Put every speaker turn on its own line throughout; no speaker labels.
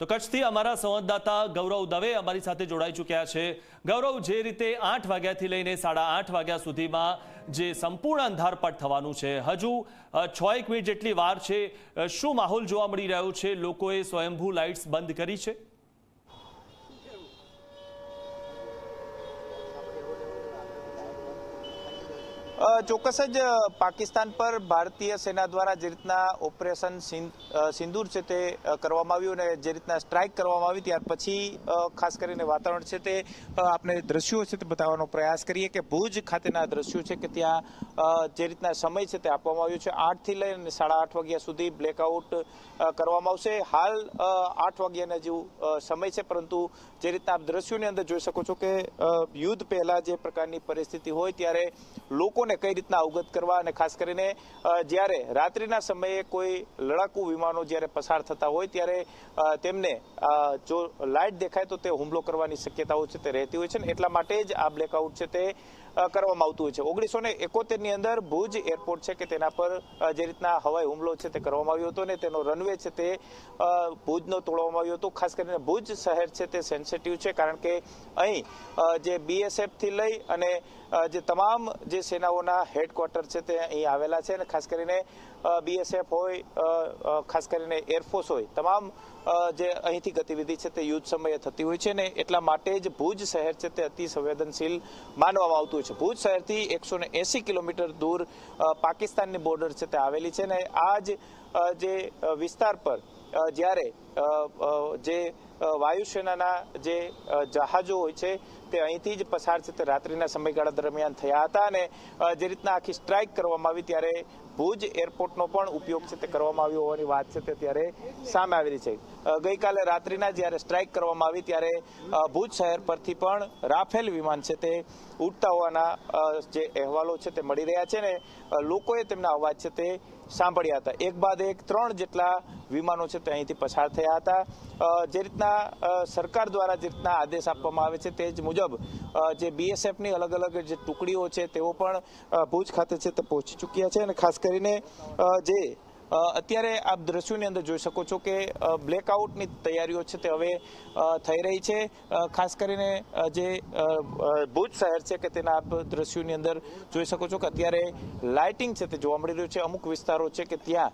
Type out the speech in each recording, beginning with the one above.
તો કચ્છથી અમારા સંવાદદાતા ગૌરવ દવે અમારી સાથે જોડાઈ ચૂક્યા છે. ગૌરવ, જે રીતે આઠ વાગ્યાથી લઈને સાડા આઠ વાગ્યા સુધીમાં જે સંપૂર્ણ અંધારપટ થવાનું છે, હજુ છ એક મિનિટ જેટલી વાર છે શું માહોલ જોવા મળી રહ્યો છે? લોકોએ સ્વયંભૂ લાઇટ્સ બંધ કરી છે?
ચોક્કસ જ પાકિસ્તાન પર ભારતીય સેના દ્વારા જે રીતના ઓપરેશન સિંદૂર છે તે કરવામાં આવ્યું અને જે રીતના સ્ટ્રાઇક કરવામાં આવી ત્યાર પછી ખાસ કરીને વાતાવરણ છે તે આપણે દ્રશ્યો છે તે બતાવવાનો પ્રયાસ કરીએ કે ભુજ ખાતેના દ્રશ્યો છે કે ત્યાં જે રીતના સમય છે તે આપવામાં આવ્યો છે. આઠથી લઈને સાડા આઠ વાગ્યા સુધી બ્લેકઆઉટ કરવામાં આવશે. હાલ આઠ વાગ્યાના જેવું સમય છે, પરંતુ જે રીતના આપ દ્રશ્યોની અંદર જોઈ શકો છો કે યુદ્ધ પહેલાં જે પ્રકારની પરિસ્થિતિ હોય ત્યારે લોકોને કઈ રીતના અવગત કરવા અને ખાસ કરીને જ્યારે રાત્રિના સમયે કોઈ લડાકુ વિમાનો જ્યારે પસાર થતા હોય ત્યારે તેમને જો લાઇટ દેખાય તો તે હુમલો કરવાની શક્યતાઓ છે તે રહેતી હોય છે એટલા માટે જ આ બ્લેકઆઉટ છે તે કરવામાં આવતું હોય છે. ઓગણીસો ને એકોતેરની અંદર ભુજ એરપોર્ટ છે કે તેના પર જે રીતના હવાઈ હુમલો છે તે કરવામાં આવ્યો હતો ને તેનો રનવે છે તે ભુજનો તોડવામાં આવ્યો હતો. ખાસ કરીને ભુજ શહેર છે તે સેન્સિટિવ છે કારણ કે અહીં જે બીએસએફથી લઈ અને જે તમામ જે સેનાઓના હેડક્વાર્ટર છે તે અહીં આવેલા છે અને ખાસ કરીને બીએસએફ હોય ખાસ કરીને એરફોર્સ હોય, તમામ જે અહીંથી ગતિવિધિ છે તે યુદ્ધ સમયે થતી હોય છે ને એટલા માટે જ ભુજ શહેર છે તે અતિ સંવેદનશીલ માનવામાં આવતું છે. ભુજ શહેરથી એકસો ને કિલોમીટર દૂર પાકિસ્તાનની બોર્ડર છે તે આવેલી છે ને આ જ વિસ્તાર પર જ્યારે જે વાયુસેનાના જે જહાજો હોય છે, તે અહીંથી જ પસાર છે. તે રાત્રિના સમયગાળા દરમિયાન થયા હતા અને જે રીતના આખી સ્ટ્રાઇક કરવામાં આવી ત્યારે ભુજ એરપોર્ટનો પણ ઉપયોગ છે તે કરવામાં આવ્યો હોવાની વાત છે તે ત્યારે સામે આવી રહી છે. ગઈકાલે રાત્રિના જ્યારે સ્ટ્રાઇક કરવામાં આવી ત્યારે ભુજ શહેર પરથી પણ રાફેલ વિમાન છે તે ઉડતા હોવાના જે અહેવાલો છે તે મળી રહ્યા છે ને લોકોએ તેમના અવાજ છે તે સાંભળ્યા હતા. એક બાદ એક ત્રણ જેટલા વિમાનો છે તે અહીંથી પસાર થયા હતા. જે રીતના સરકાર દ્વારા જે રીતના આદેશ આપવામાં આવે છે તે જ મુજબ જે બીએસએફની અલગ અલગ જે ટુકડીઓ છે તેઓ પણ ભુજ ખાતે છે તે પહોંચી ચૂક્યા છે અને ખાસ કરીને જે અત્યારે આપ દ્રશ્યોની અંદર જોઈ શકો છો કે બ્લેકઆઉટની તૈયારીઓ છે તે હવે થઈ રહી છે. ખાસ કરીને જે ભુજ શહેર છે કે તેના આપ દ્રશ્યોની અંદર જોઈ શકો છો કે અત્યારે લાઇટિંગ છે તે જોવા મળી રહ્યું છે. અમુક વિસ્તારો છે કે ત્યાં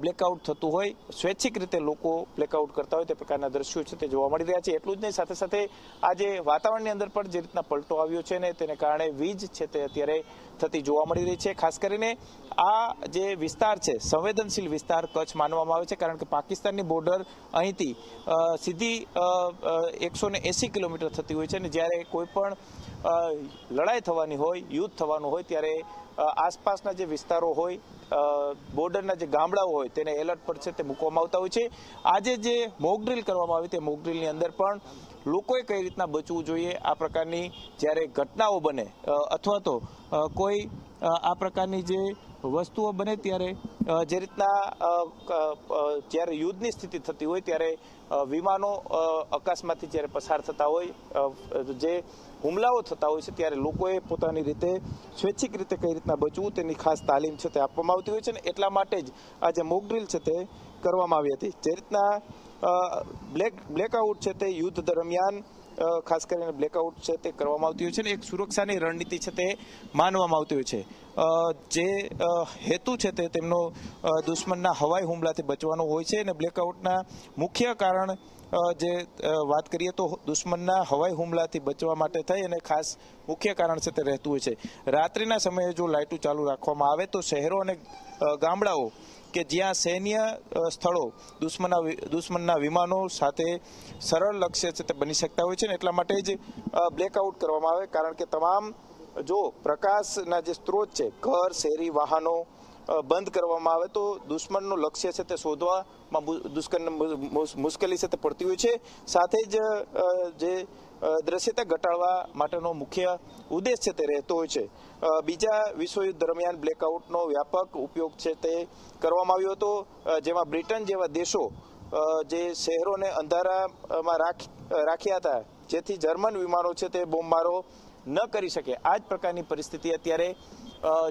બ્લેકઆઉટ થતું હોય. સ્વૈચ્છિક રીતે લોકો બ્લેકઆઉટ કરતા હોય તે પ્રકારના દ્રશ્યો છે તે જોવા મળી રહ્યા છે. એટલું જ નહીં, સાથે સાથે આજે વાતાવરણની અંદર પણ જે રીતના પલટો આવ્યો છે ને તેને કારણે વીજ છે તે અત્યારે થતી જોવા મળી રહી છે. ખાસ કરીને આ જે વિસ્તાર છે સંવેદનશીલ વિસ્તાર કચ્છ માનવામાં આવે છે કારણ કે પાકિસ્તાનની બોર્ડર અહીંથી સીધી એકસો ને એસી કિલોમીટર થતી હોય છે અને જ્યારે કોઈ પણ લડાઈ થવાની હોય, યુદ્ધ થવાનું હોય, ત્યારે આસપાસના જે વિસ્તારો હોય બોર્ડરના જે ગામડાઓ હોય તેને એલર્ટ પર છે તે મૂકવામાં આવતા હોય છે. આજે જે મોકડ્રીલ કરવામાં આવી તે મોકડ્રીલની અંદર પણ લોકોએ કઈ રીતના બચવું જોઈએ, આ પ્રકારની જ્યારે ઘટનાઓ બને અથવા તો કોઈ આ પ્રકારની જે વસ્તુઓ બને ત્યારે જે રીતના જ્યારે યુદ્ધની સ્થિતિ થતી હોય ત્યારે વિમાનો આકાશમાંથી જ્યારે પસાર થતા હોય જે હુમલાઓ થતા હોય છે ત્યારે લોકોએ પોતાની રીતે સ્વૈચ્છિક રીતે કઈ રીતના બચવું તેની ખાસ તાલીમ છે તે આપવામાં આવતી હોય છે ને એટલા માટે જ આ જે મોક છે તે કરવામાં આવી હતી. જે રીતના બ્લેક બ્લેકઆઉટ છે તે યુદ્ધ દરમિયાન ખાસ કરીને બ્લેકઆઉટ છે તે કરવામાં આવતી હોય છે ને એક સુરક્ષાની રણનીતિ છે તે માનવામાં આવતી હોય છે. જે હેતુ છે તે તેમનો દુશ્મનના હવાઈ હુમલાથી બચવાનો હોય છે અને બ્લેકઆઉટના મુખ્ય કારણ જે વાત કરીએ તો દુશ્મનના હવાઈ હુમલાથી બચવા માટે થઈ અને ખાસ મુખ્ય કારણ છે તે રહેતું હોય છે. રાત્રિના સમયે જો લાઇટો ચાલુ રાખવામાં આવે તો શહેરો અને ગામડાઓ કે જ્યાં સૈન્ય સ્થળો દુશ્મનના દુશ્મનના વિમાનો સાથે સરળ લક્ષ્ય છે તે બની શકતા હોય છે ને એટલા માટે જ બ્લેકઆઉટ કરવામાં આવે. કારણ કે તમામ, જો પ્રકાશના જે સ્ત્રોત છે, ઘર, શેરી, વાહનો બંધ કરવામાં આવે તો દુશ્મનનું લક્ષ્ય છે તે શોધવામાં મુ- મુશ્કેલી છે તે પડતી હોય છે. સાથે જ જે દ્રશ્યતા ઘટાડવા માટેનો મુખ્ય ઉદ્દેશ છે તે રહેતો હોય છે. બીજા વિશ્વયુદ્ધ દરમિયાન બ્લેકઆઉટનો વ્યાપક ઉપયોગ છે તે કરવામાં આવ્યો હતો. જેમાં બ્રિટન જેવા દેશો જે શહેરોને અંધારામાં રાખ- રાખ્યા હતા, જેથી જર્મન વિમાનો છે તે બોમ્બમારો ન કરી શકે. આ જ પ્રકારની પરિસ્થિતિ અત્યારે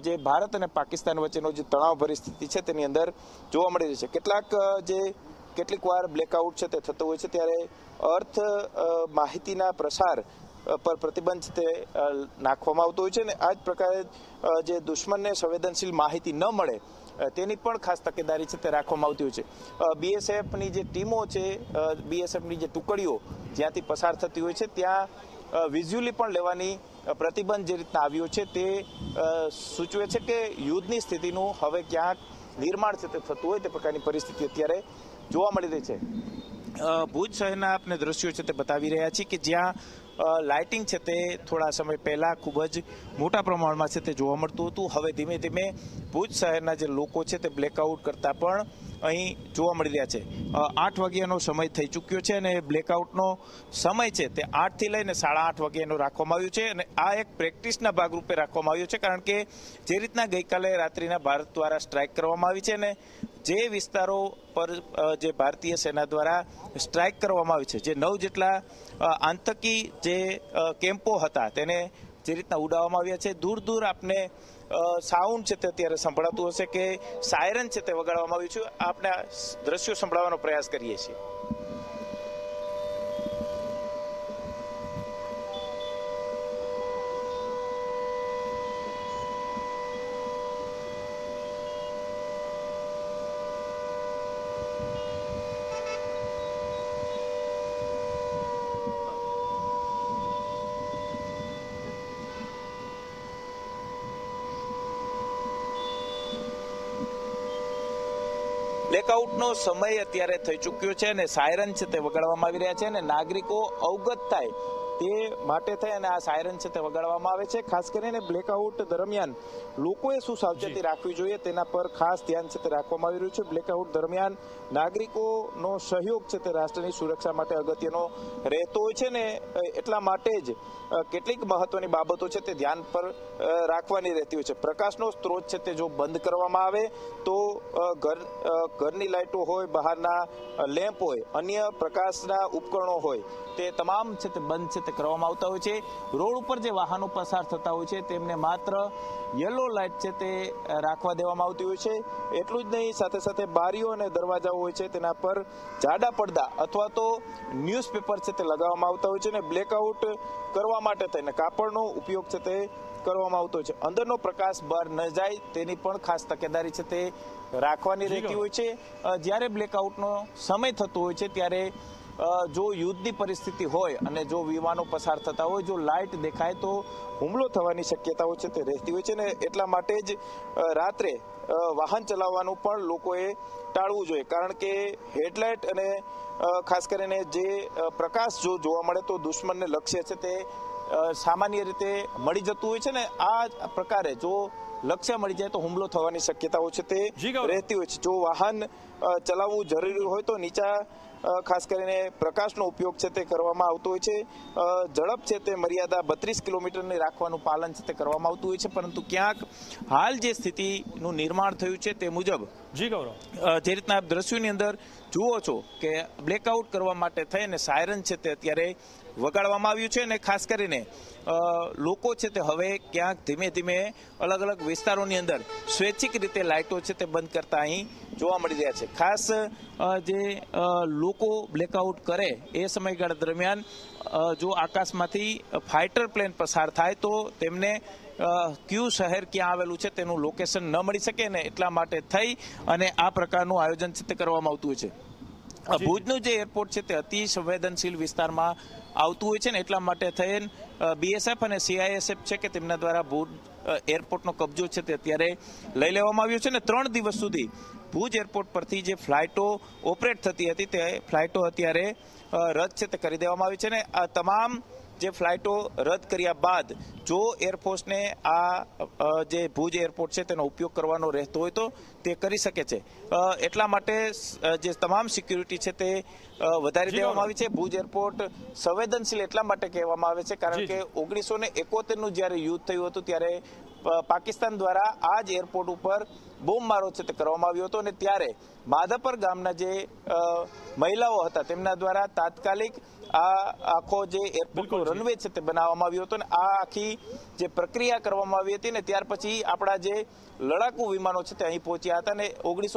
જે ભારત અને પાકિસ્તાન વચ્ચેનો જે તણાવ પરિસ્થિતિ છે તેની અંદર જોવા મળી રહી છે. કેટલાક જે કેટલીક વાર બ્લેકઆઉટ છે તે થતો હોય છે, ત્યારે અર્થ માહિતીના પ્રસાર પર પ્રતિબંધ તે નાખવામાં આવતો હોય છે અને આ જ પ્રકારે જે દુશ્મનને સંવેદનશીલ માહિતી ન મળે તેની પણ ખાસ તકેદારી છે તે રાખવામાં આવતી હોય છે. બીએસએફની જે ટીમો છે બીએસએફની જે ટુકડીઓ જ્યાંથી પસાર થતી હોય છે, ત્યાં વિઝ્યુઅલી પણ લેવાની પ્રતિબંધ જે રીતના આવ્યો છે તે સૂચવે છે કે યુદ્ધની સ્થિતિનું હવે ક્યાંક નિર્માણ છે તે થતું હોય તે પ્રકારની પરિસ્થિતિ અત્યારે જોવા મળી રહી છે. ભુજ શહેરના આપણે દ્રશ્યો છે તે બતાવી રહ્યા છીએ કે જ્યાં લાઇટિંગ છે તે થોડા સમય પહેલાં ખૂબ જ મોટા પ્રમાણમાં છે તે જોવા મળતું હતું. હવે ધીમે ધીમે ભુજ શહેરના જે લોકો છે તે બ્લેકઆઉટ કરતાં પણ અહીં જોવા મળી રહ્યા છે. આઠ વાગ્યાનો સમય થઈ ચૂક્યો છે અને બ્લેકઆઉટનો સમય છે તે આઠથી લઈને સાડા આઠ વાગ્યાનો રાખવામાં આવ્યો છે અને આ એક પ્રેક્ટિસના ભાગરૂપે રાખવામાં આવ્યો છે કારણ કે જે રીતના ગઈકાલે રાત્રિના ભારત દ્વારા સ્ટ્રાઇક કરવામાં આવી છે ને જે વિસ્તારો પર જે ભારતીય સેના દ્વારા સ્ટ્રાઇક કરવામાં આવી છે, જે નવ જેટલા આતંકી જે કેમ્પો હતા તેને જે રીતના ઉડાવવામાં આવ્યા છે, દૂર દૂર આપને સાઉન્ડ છે તે અત્યારે સંભળાતું હશે કે સાયરન છે તે વગાડવામાં આવ્યું છે. આપણે દ્રશ્યો સંભળાવવાનો પ્રયાસ કરીએ છીએ. બ્લેકઆઉટનો સમય અત્યારે થઈ ચૂક્યો છે અને સાયરન છે તે વગાડવામાં આવી રહ્યા છે અને નાગરિકો અવગત થાય તે માટે થઈ અને આ સાયરન છે તે વગાડવામાં આવે છે. ખાસ કરીને બ્લેકઆઉટ દરમિયાન લોકોએ શું સાવચેતી રાખવી જોઈએ તેના પર ખાસ ધ્યાન છે તે રાખવામાં આવી રહ્યું છે. બ્લેકઆઉટ દરમિયાન નાગરિકોનો સહયોગ છે તે રાષ્ટ્રની સુરક્ષા માટે અગત્યનો રહેતો હોય છે ને એટલા માટે જ કેટલીક મહત્વની બાબતો છે તે ધ્યાન પર રાખવાની રહેતી હોય છે. પ્રકાશનો સ્ત્રોત છે તે જો બંધ કરવામાં આવે તો ઘર ઘરની લાઇટો હોય બહારના લેમ્પ હોય અન્ય પ્રકાશના ઉપકરણો હોય તે તમામ છે તે બંધ છે તે કરવામાં આવતા હોય છે. રોડ ઉપર જે વાહનો પસાર થતા હોય છે તેમને માત્ર યલો લાઇટ છે તે રાખવા દેવામાં આવતી હોય છે. એટલું જ નહીં સાથે સાથે બારીઓ અને દરવાજાઓ હોય છે તેના પર જાડા પડદા અથવા તો ન્યૂઝપેપર છે તે લગાવવામાં આવતા હોય છે અને બ્લેકઆઉટ કરવા માટે થઈને કાપડનો ઉપયોગ છે તે કરવામાં આવતો હોય છે. અંદરનો પ્રકાશ બહાર ન જાય તેની પણ ખાસ તકેદારી છે તે રાખવાની રહેતી હોય છે. જ્યારે બ્લેકઆઉટનો સમય થતો હોય છે ત્યારે જો યુદ્ધની પરિસ્થિતિ હોય અને જો વિમાનો પસાર થતા હોય જો લાઇટ દેખાય તો હુમલો થવાની શક્યતાઓ છે તે રહેતી હોય છે ને એટલા માટે જ રાત્રે વાહન ચલાવવાનું પણ લોકોએ ટાળવું જોઈએ. કારણ કે હેડલાઇટ અને ખાસ કરીને જે પ્રકાશ જો જોવા મળે તો દુશ્મનને લક્ષ્ય છે તે સામાન્ય રીતે મળી જતું હોય છે ને આ પ્રકારે જો લક્ષ્ય મળી જાય તો હુમલો થવાની શક્યતાઓ છે તે રહેતી હોય છે. જો વાહન ચલાવવું જરૂરી હોય તો નીચા ખાસ કરીને પ્રકાશનો ઉપયોગ છે તે કરવામાં આવતો હોય છે. ઝડપ છે તે મર્યાદા બત્રીસ કિલોમીટરની રાખવાનું પાલન છે તે કરવામાં આવતું હોય છે પરંતુ ક્યાંક હાલ જે સ્થિતિનું નિર્માણ થયું છે તે મુજબ
જી ગૌરવ.
જે રીતના આપ દ્રશ્યોની અંદર જુઓ છો કે બ્લેકઆઉટ કરવા માટે થઈને સાયરન છે તે અત્યારે વગાડવામાં આવ્યું છે અને ખાસ કરીને લોકો છે તે હવે ક્યાંક ધીમે ધીમે અલગ અલગ વિસ્તારોની અંદર સ્વૈચ્છિક રીતે લાઇટો છે તે બંધ કરતા અહીં જોવા મળી રહ્યા છે. ખાસ જે લોકો બ્લેકઆઉટ કરે એ સમયગાળા દરમિયાન જો આકાશમાંથી ફાઇટર પ્લેન પસાર થાય તો તેમને ક્યુ શહેર ક્યાં આવેલું છે તેનું લોકેશન ન મળી શકે ને એટલા માટે થઈ અને આ પ્રકારનું આયોજન છે તે કરવામાં આવતું છે. ભુજનું જે એરપોર્ટ છે તે અતિ સંવેદનશીલ વિસ્તારમાં આવતું હોય છે ને એટલા માટે થઈને બીએસએફ અને સીઆઈએસએફ છે કે તેમના દ્વારા ભુજ એરપોર્ટનો કબજો છે તે અત્યારે લઈ લેવામાં આવ્યો છે ને ત્રણ દિવસ સુધી ભુજ એરપોર્ટ પરથી જે ફ્લાઇટો ઓપરેટ થતી હતી તે ફ્લાઇટો અત્યારે રદ છે તે કરી દેવામાં આવી છે ને આ તમામ જે ફ્લાઇટો રદ કર્યા બાદ જો એરફોર્સને આ જે ભુજ એરપોર્ટ છે તેનો ઉપયોગ કરવાનો રહેતો હોય તો તે કરી શકે છે. એટલા માટે જે તમામ સિક્યુરિટી છે તે વધારી દેવામાં આવી છે. ભુજ એરપોર્ટ સંવેદનશીલ એટલા માટે કહેવામાં આવે છે કારણ કે. ઓગણીસો ને એકોતેરનું જ્યારે યુદ્ધ થયું હતું ત્યારે પાકિસ્તાન દ્વારા આ જ એરપોર્ટ ઉપર બોમ્બમારો છે તે કરવામાં આવ્યો હતો અને ત્યારે માધાપર ગામના જે મહિલાઓ હતા તેમના દ્વારા તાત્કાલિક આ આખો જે એરપોર્ટનો રનવે છે તે બનાવવામાં આવ્યો હતો અને આ આખી જે પ્રક્રિયા કરવામાં આવી હતી ને ત્યાર પછી આપણા જે લડાકુ વિમાનો છે તે અહીં પહોંચ્યા હતા અને ઓગણીસો